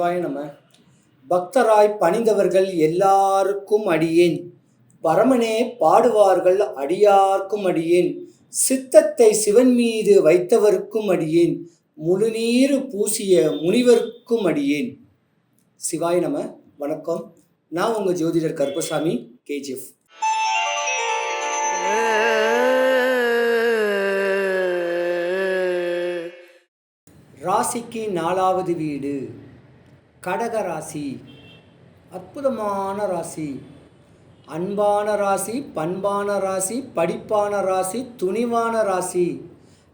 சிவாய நம்ம பக்தராய் பணிந்தவர்கள் எல்லாருக்கும் அடியேன். பரமனே பாடுவார்கள் அடியார்க்கும் அடியேன். சித்தத்தை சிவன் மீது வைத்தவர்க்கும் அடியேன். முழுநீர் பூசிய முனிவருக்கும் அடியேன். சிவாய நம வணக்கம். நான் உங்கள் ஜோதிடர் கருப்பசாமி கேஜிஎஃப். ராசிக்கு நாலாவது வீடு. கடக ராசி. அற்புதமான ராசி. அன்பான ராசி பண்பான ராசி படிப்பான ராசி துணிவான ராசி.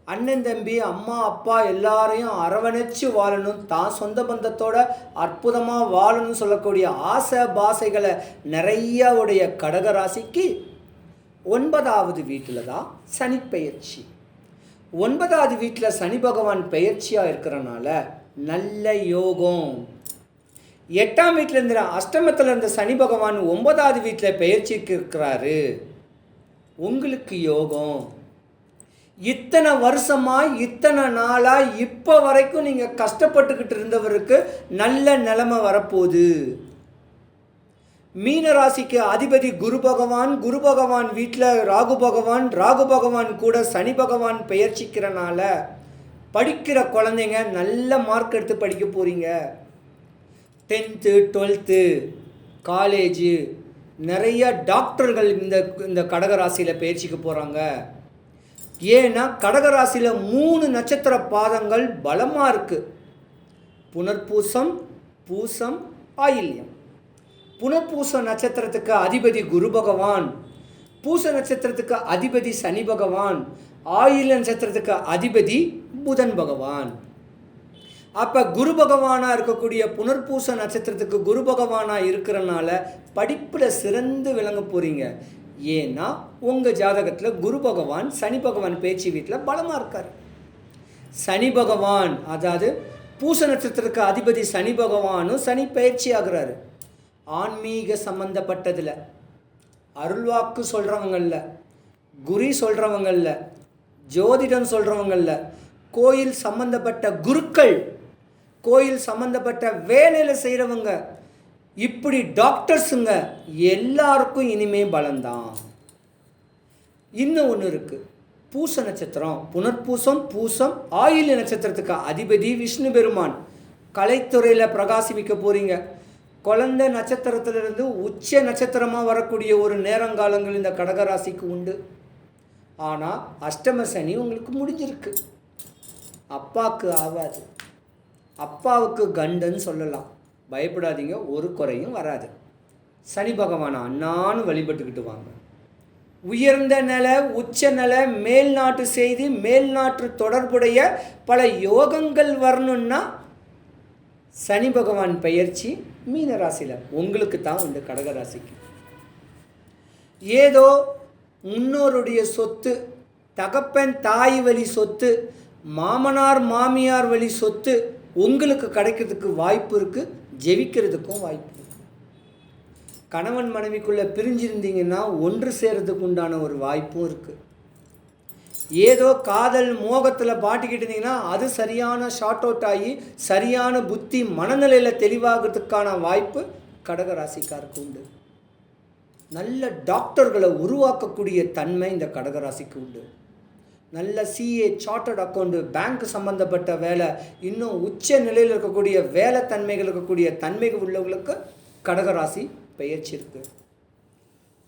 அண்ணன் தம்பி அம்மா அப்பா எல்லாரையும் அரவணைச்சு வாழணும். தான் சொந்த பந்தத்தோட அற்புதமாக வாழணும்னு சொல்லக்கூடிய ஆசை பாசைகளை நிறைய உடைய கடக ராசிக்கு ஒன்பதாவது வீட்டில் தான் சனிப்பெயர்ச்சி ஒன்பதாவது வீட்டில் சனி பகவான் பெயர்ச்சியாக இருக்கிறனால நல்ல யோகம். எட்டாம் வீட்டில் இருந்த அஷ்டமத்தில் இருந்த சனி பகவான் ஒன்பதாவது வீட்டில் பெயர்ச்சிக்கு இருக்கிறாரு உங்களுக்கு யோகம். இத்தனை வருஷமா இத்தனை நாளாக இப்போ வரைக்கும் நீங்கள் கஷ்டப்பட்டுக்கிட்டு இருந்தவருக்கு நல்ல நிலமை வரப்போகுது. மீனராசிக்கு அதிபதி குரு பகவான் குரு பகவான் வீட்டில் ராகு பகவான் ராகு பகவான் கூட சனி பகவான் பெயர்ச்சிக்கிறனால படிக்கிற குழந்தைங்க நல்ல மார்க் எடுத்து படிக்க போகிறீங்க டென்த்து டுவெல்த்து காலேஜு நிறைய டாக்டர்கள் இந்த இந்த கடகராசியில் பயிற்சிக்கு போகிறாங்க ஏன்னா கடகராசியில் மூணு நட்சத்திர பாதங்கள் பலமாக இருக்குது புனர்பூசம் பூசம் ஆயில்யம். புனர்பூச நட்சத்திரத்துக்கு அதிபதி குரு பகவான். பூச நட்சத்திரத்துக்கு அதிபதி சனி பகவான். ஆயில நட்சத்திரத்துக்கு அதிபதி புதன் பகவான். அப்போ குரு பகவானாக இருக்கக்கூடிய புனர்பூச நட்சத்திரத்துக்கு குரு பகவானாக இருக்கிறனால படிப்பில் சிறந்து விளங்க போகிறீங்க ஏன்னா உங்கள் ஜாதகத்தில் குரு பகவான் சனி பகவான் பேச்சு வீட்டில் பலமாக இருக்கார். சனி பகவான் அதாவது பூச நட்சத்திரத்துக்கு அதிபதி சனி பகவானும் சனி பயிற்சி ஆகுறாரு. ஆன்மீக சம்பந்தப்பட்டதில். அருள்வாக்கு சொல்கிறவங்கள குறி சொல்கிறவங்களில் ஜோதிடம் சொல்கிறவங்களில் கோயில் சம்பந்தப்பட்ட குருக்கள் கோயில் சம்மந்தப்பட்ட வேலையில் செய்கிறவங்க இப்படி டாக்டர்ஸுங்க எல்லாருக்கும் இனிமே பலந்தான் இன்னும் ஒன்று இருக்குது பூச நட்சத்திரம் புனர்பூசம் பூசம் ஆயில் நட்சத்திரத்துக்கு அதிபதி விஷ்ணு பெருமான். கலைத்துறையில் பிரகாசிமிக்க போகிறீங்க குழந்தை நட்சத்திரத்திலிருந்து உச்ச நட்சத்திரமாக வரக்கூடிய ஒரு நேரங்காலங்கள் இந்த கடகராசிக்கு உண்டு. ஆனால் அஷ்டம சனி உங்களுக்கு முடிஞ்சிருக்கு. அப்பாவுக்கு ஆகாது. அப்பாவுக்கு கண்டன்னு சொல்லலாம். பயப்படாதீங்க ஒரு குறையும் வராது. சனி பகவான் அண்ணான்னு வழிபட்டுக்கிட்டு வாங்க. உயர்ந்த நில உச்ச நில மேல்நாட்டு செய்தி மேல்நாட்டு தொடர்புடைய பல யோகங்கள் வரணுன்னா சனி பகவான் பெயர்ச்சி மீன ராசியில். உங்களுக்கு தான் உண்டு கடகராசிக்கு ஏதோ முன்னோருடைய சொத்து தகப்பன் தாய் வழி சொத்து மாமனார் மாமியார் வழி சொத்து உங்களுக்கு கிடைக்கிறதுக்கு வாய்ப்பு இருக்குது ஜெவிக்கிறதுக்கும் வாய்ப்பு இருக்குது கணவன் மனைவிக்குள்ளே பிரிஞ்சிருந்தீங்கன்னா ஒன்று சேர்கிறதுக்கு உண்டான ஒரு வாய்ப்பும் இருக்குது ஏதோ காதல் மோகத்தில் பாட்டிக்கிட்டு இருந்தீங்கன்னா அது சரியான ஷார்ட் அவுட் ஆகி சரியான புத்தி மனநிலையில் தெளிவாகிறதுக்கான வாய்ப்பு கடகராசிக்காருக்கு உண்டு. நல்ல டாக்டர்களை உருவாக்கக்கூடிய தன்மை இந்த கடகராசிக்கு உண்டு. நல்ல சிஏ சார்ட்டர்ட் அக்கௌண்ட்டு பேங்க் சம்மந்தப்பட்ட வேலை இன்னும் உச்ச நிலையில் இருக்கக்கூடிய வேலை தன்மைகள் இருக்கக்கூடிய தன்மைகள் உள்ளவங்களுக்கு கடகராசி பெயர்ச்சி இருக்குது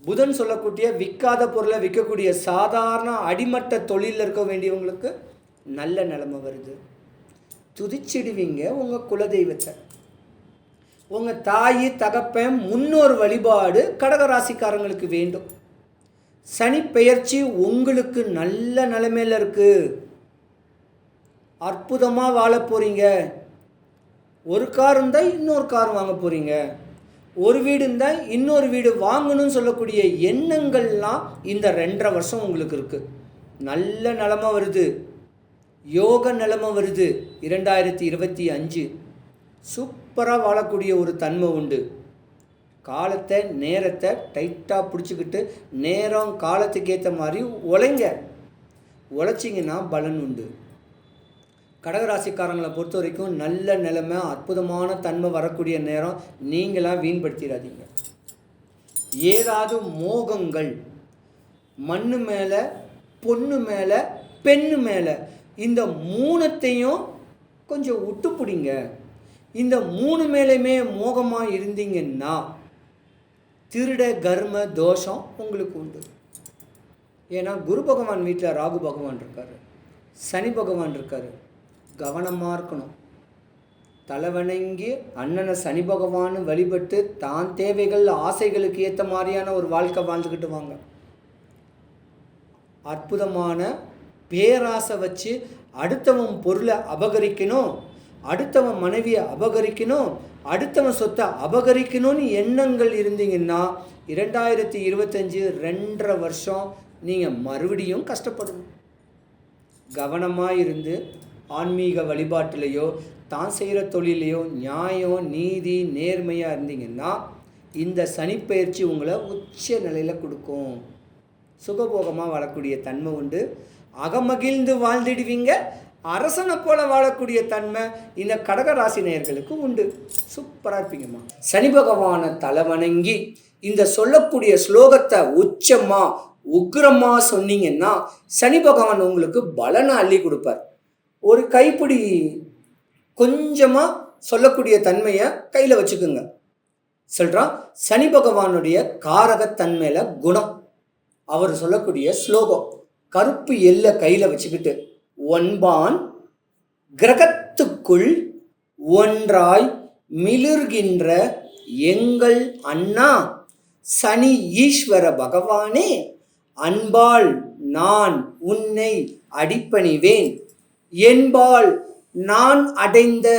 புதன் சொல்லக்கூடிய விற்காத பொருளை விற்கக்கூடிய சாதாரண அடிமட்ட தொழிலில் இருக்க வேண்டியவங்களுக்கு நல்ல நிலைமை வருது. துதிச்சிடுவீங்க உங்கள் குலதெய்வத்தை. உங்கள் தாய் தகப்பன் முன்னோர் வழிபாடு கடகராசிக்காரங்களுக்கு வேண்டும். சனி பெயர்ச்சி உங்களுக்கு நல்ல நிலைமையில் இருக்குது அற்புதமாக வாழ போகிறீங்க ஒரு கார் இருந்தால் இன்னொரு கார் வாங்க போகிறீங்க ஒரு வீடு இருந்தால் இன்னொரு வீடு வாங்கணும்னு சொல்லக்கூடிய எண்ணங்கள்லாம் இந்த ரெண்டரை வருஷம் உங்களுக்கு இருக்குது நல்ல நிலமை வருது. யோக நிலமை வருது. இரண்டாயிரத்தி இருபத்தி அஞ்சு. சூப்பராக வாழக்கூடிய ஒரு தன்மை உண்டு. காலத்தை நேரத்தை டைட்டாக பிடிச்சிக்கிட்டு நேரம் காலத்துக்கு ஏற்ற மாதிரி உழைங்க. உழைச்சிங்கன்னா பலன் உண்டு. கடகராசிக்காரங்களை பொறுத்த வரைக்கும் நல்ல நிலைமை அற்புதமான தன்மை வரக்கூடிய நேரம் நீங்களாம் வீண்படுத்திடாதீங்க. ஏதாவது மோகங்கள் மண்ணு மேலே பொண்ணு மேலே பெண்ணு மேலே இந்த மூணத்தையும் கொஞ்சம் விட்டு பிடிங்க இந்த மூணு மேலேயுமே மோகமாக இருந்தீங்கன்னா திருட கர்ம தோஷம் உங்களுக்கு உண்டு. ஏன்னா குரு பகவான் வீட்டில் ராகு பகவான் இருக்கார். சனி பகவான் இருக்கார். கவனமாக இருக்கணும். தலைவணங்கி அண்ணனை சனி பகவான் வழிபட்டு தான் தேவைகள் ஆசைகளுக்கு ஏற்ற மாதிரியான ஒரு வாழ்க்கை வாழ்ந்துக்கிட்டு வாங்க. அற்புதமான பேராசை வச்சு அடுத்தவன் பொருளை அபகரிக்கணும். அடுத்தவன் மனைவியை அபகரிக்கணும் அடுத்தவன் சொத்தை அபகரிக்கணும்னு எண்ணங்கள் இருந்தீங்கன்னா இரண்டாயிரத்தி இருபத்தஞ்சி ரெண்டரை வருஷம் நீங்கள் மறுபடியும் கஷ்டப்படணும். கவனமாக இருந்து ஆன்மீக வழிபாட்டிலையோ தான் செய்கிற தொழிலையோ நியாயம் நீதி நேர்மையாக இருந்தீங்கன்னா இந்த சனிப்பெயர்ச்சி உங்களை உச்ச நிலையில் கொடுக்கும். சுகபோகமாக வரக்கூடிய தன்மை உண்டு. அகமகிழ்ந்து வாழ்ந்துடுவீங்க. அரசனை போல வாழக்கூடிய தன்மை இந்த கடக ராசி நேயர்களுக்கு உண்டு. சூப்பராக இருப்பீங்கம்மா. சனி பகவானை தலைவணங்கி இந்த சொல்லக்கூடிய ஸ்லோகத்தை உச்சமா உக்ரமா சொன்னீங்கன்னா சனி பகவான் உங்களுக்கு பலனை அள்ளி கொடுப்பார். ஒரு கைப்பிடி கொஞ்சமாக சொல்லக்கூடிய தன்மையை கையில் வச்சுக்கோங்க. சொல்கிறான் சனி பகவானுடைய காரகத்தன்மையில குணம். அவர் சொல்லக்கூடிய ஸ்லோகம் கருப்பு எல்லை கையில் வச்சுக்கிட்டு ஒன்பான் கிரகத்துக்குள் ஒன்றாய் மிளிர்கின்ற எங்கள் அண்ணா. சனி ஈஸ்வர பகவானே அன்பால் நான் உன்னை அடிப்பணிவேன். என்பால் நான் அடைந்த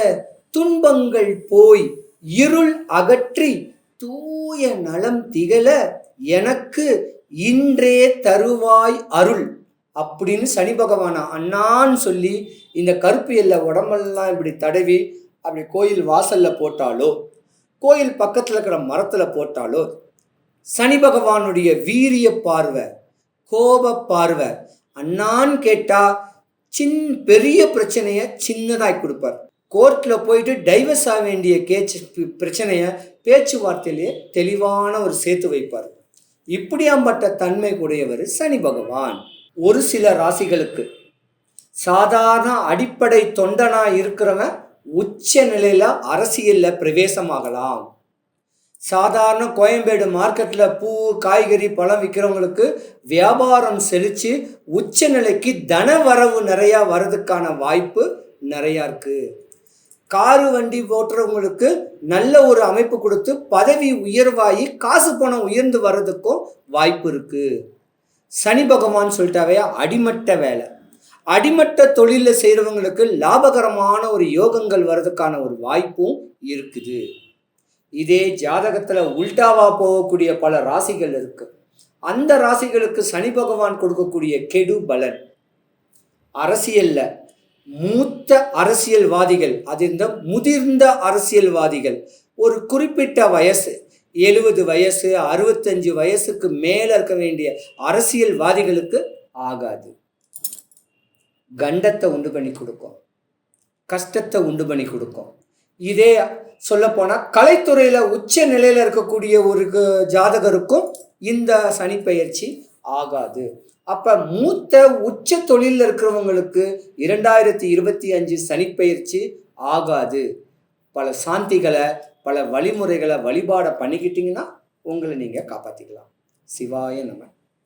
துன்பங்கள் போய் இருள் அகற்றி தூய நலம் திகழ எனக்கு இன்றே தருவாய் அருள். அப்படின்னு சனி பகவான அண்ணான்னு சொல்லி இந்த கருப்பு எல்லை உடம்பெல்லாம் இப்படி தடவி அப்படி கோயில் வாசல்ல போட்டாலோ கோயில் பக்கத்தில் இருக்கிற மரத்தில் போட்டாலோ சனி பகவானுடைய வீரிய பார்வை கோப பார்வை அண்ணான்னு கேட்டா சின் பெரிய பிரச்சனையை சின்னதாக கொடுப்பார். கோர்ட்டில் போயிட்டு டைவர்ஸ் ஆக வேண்டிய கேச்சு பிரச்சனையை பேச்சுவார்த்தையிலேயே தெளிவான ஒரு சேர்த்து வைப்பார். இப்படியாம்பட்ட தன்மை உடையவர் சனி பகவான். ஒரு சில ராசிகளுக்கு. சாதாரண அடிப்படை தொண்டனா இருக்கிறவன் உச்ச நிலையில அரசியல்ல பிரவேசமாகலாம். சாதாரண கோயம்பேடு மார்க்கெட்டில் பூ காய்கறி பழம் விற்கிறவங்களுக்கு வியாபாரம் செழித்து உச்ச நிலைக்கு தன வரவு நிறையா வர்றதுக்கான வாய்ப்பு நிறையா இருக்குது காரு வண்டி ஓட்டுறவங்களுக்கு நல்ல ஒரு அமைப்பு கொடுத்து பதவி உயர்வாகி காசு பணம் உயர்ந்து வர்றதுக்கும் வாய்ப்பு இருக்குது சனி பகவான் சொல்லிட்டாவே அடிமட்ட வேலை. அடிமட்ட தொழிலில் செய்கிறவங்களுக்கு லாபகரமான ஒரு யோகங்கள் வர்றதுக்கான ஒரு வாய்ப்பும் இருக்குது. இதே ஜாதகத்தில் உல்டாவாக போகக்கூடிய பல ராசிகள் இருக்கு. அந்த ராசிகளுக்கு சனி பகவான் கொடுக்கக்கூடிய கெடு பலன். அரசியலில் மூத்த அரசியல்வாதிகள் அது இந்த முதிர்ந்த அரசியல்வாதிகள் ஒரு குறிப்பிட்ட வயசு எழுபது வயசு அறுபத்தஞ்சு வயசுக்கு மேலே இருக்க வேண்டிய அரசியல்வாதிகளுக்கு ஆகாது. கண்டத்தை உண்டு பண்ணி கொடுக்கும். கஷ்டத்தை உண்டு பண்ணி கொடுக்கும். இதே சொல்லப்போனால் கலைத்துறையில் உச்ச நிலையில் இருக்கக்கூடிய ஒரு ஜாதகருக்கும் இந்த சனிப்பெயர்ச்சி ஆகாது. அப்போ மூத்த உச்ச தொழிலில் இருக்கிறவங்களுக்கு இரண்டாயிரத்தி இருபத்தி அஞ்சு சனிப்பெயர்ச்சி ஆகாது. பல சாந்திகளை பல வழிமுறைகளை வழிபாடை பண்ணிக்கிட்டீங்கன்னா உங்களை நீங்கள் காப்பாற்றிக்கலாம் சிவாய நம்ம